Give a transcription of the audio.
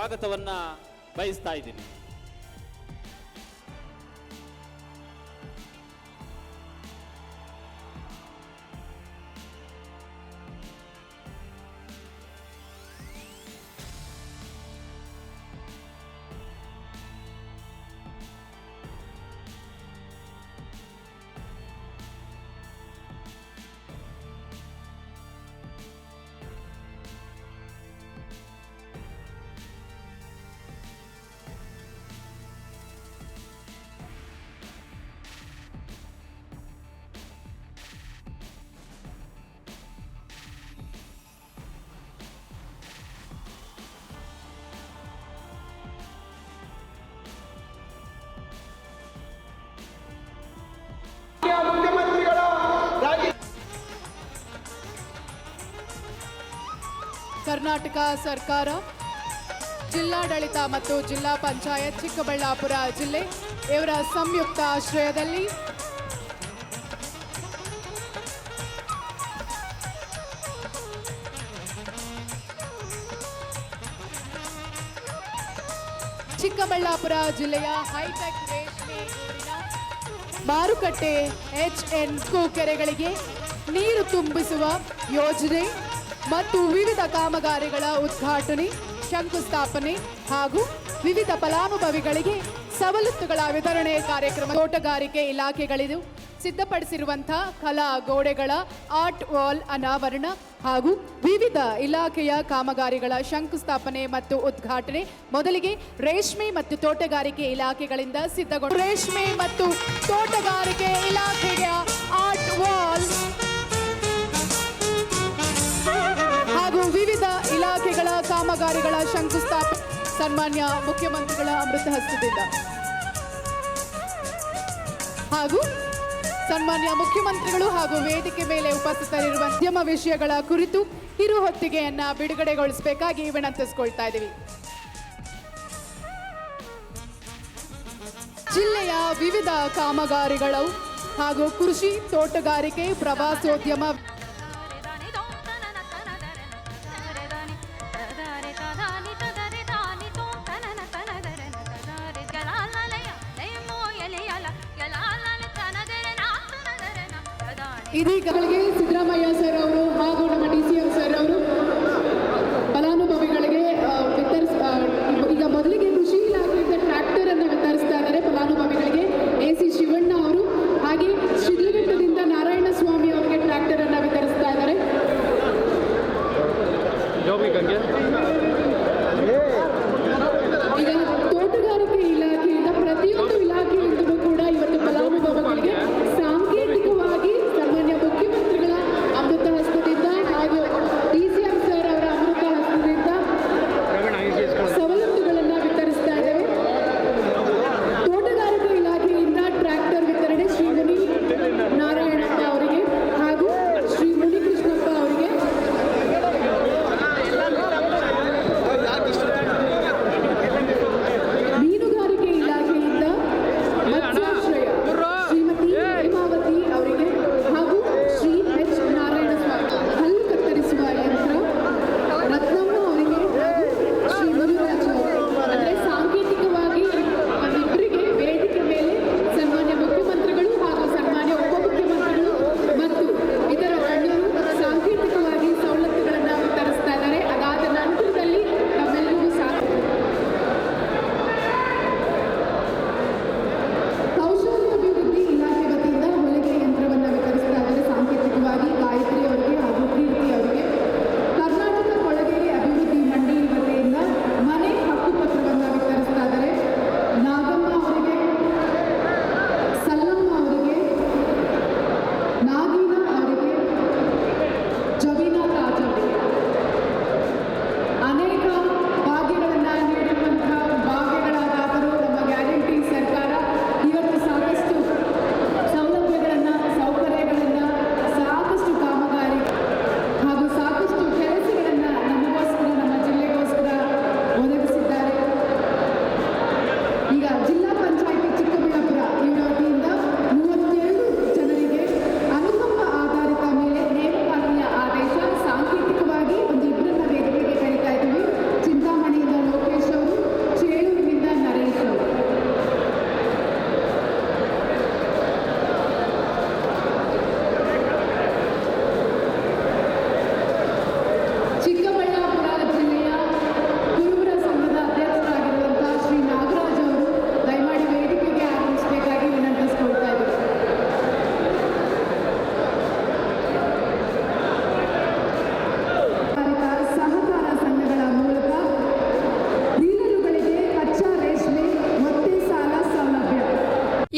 ಸ್ವಾಗತವನ್ನ ಬಯಸ್ತಾ ಇದ್ದೀನಿ. ಕರ್ನಾಟಕ ಸರ್ಕಾರ, ಜಿಲ್ಲಾಡಳಿತ ಮತ್ತು ಜಿಲ್ಲಾ ಪಂಚಾಯತ್ ಚಿಕ್ಕಬಳ್ಳಾಪುರ ಜಿಲ್ಲೆ ಇವರ ಸಂಯುಕ್ತ ಆಶ್ರಯದಲ್ಲಿ ಚಿಕ್ಕಬಳ್ಳಾಪುರ ಜಿಲ್ಲೆಯ ಹೈಟೆಕ್ ರೇಷ್ಮೆ ಮಾರುಕಟ್ಟೆ ಎಚ್ ಎನ್ ಕೆರೆಗಳಿಗೆ ನೀರು ತುಂಬಿಸುವ ಯೋಜನೆ ಮತ್ತು ವಿವಿಧ ಕಾಮಗಾರಿಗಳ ಉದ್ಘಾಟನೆ, ಶಂಕುಸ್ಥಾಪನೆ ಹಾಗೂ ವಿವಿಧ ಫಲಾನುಭವಿಗಳಿಗೆ ಸವಲತ್ತುಗಳ ವಿತರಣೆ ಕಾರ್ಯಕ್ರಮ ತೋಟಗಾರಿಕೆ ಇಲಾಖೆಗಳಿದು ಸಿದ್ಧಪಡಿಸಿರುವಂತಹ ಕಲಾ ಗೋಡೆಗಳ ಆರ್ಟ್ ವಾಲ್ ಅನಾವರಣ ಹಾಗೂ ವಿವಿಧ ಇಲಾಖೆಯ ಕಾಮಗಾರಿಗಳ ಶಂಕುಸ್ಥಾಪನೆ ಮತ್ತು ಉದ್ಘಾಟನೆ ಮೊದಲಿಗೆ ರೇಷ್ಮೆ ಮತ್ತು ತೋಟಗಾರಿಕೆ ಇಲಾಖೆಗಳಿಂದ ಸಿದ್ಧಗೊಂಡ ರೇಷ್ಮೆ ಮತ್ತು ತೋಟಗಾರಿಕೆ ಇಲಾಖೆಯ ಸನ್ಮಾನ್ಯ ಮುಖ್ಯಮಂತ್ರಿಗಳ ಅಮೃತ ಹಸ್ತದಿಂದ. ಹಾಗೂ ಸನ್ಮಾನ್ಯ ಮುಖ್ಯಮಂತ್ರಿಗಳು ಹಾಗೂ ವೇದಿಕೆ ಮೇಲೆ ಉಪಸ್ಥಿತರಿರುವ ಉದ್ಯಮ ವಿಷಯಗಳ ಕುರಿತು ಕಿರು ಹೊತ್ತಿಗೆಯನ್ನ ಬಿಡುಗಡೆಗೊಳಿಸಬೇಕಾಗಿ ವಿನಂತಿಸಿಕೊಳ್ತಾ ಇದ್ದೀವಿ. ಜಿಲ್ಲೆಯ ವಿವಿಧ ಕಾಮಗಾರಿಗಳು ಹಾಗೂ ಕೃಷಿ ತೋಟಗಾರಿಕೆ ಪ್ರವಾಸೋದ್ಯಮ ಇದೀಗಗಳಿಗೆ ಸಿದ್ದರಾಮಯ್ಯ ಸರ್ ಅವರು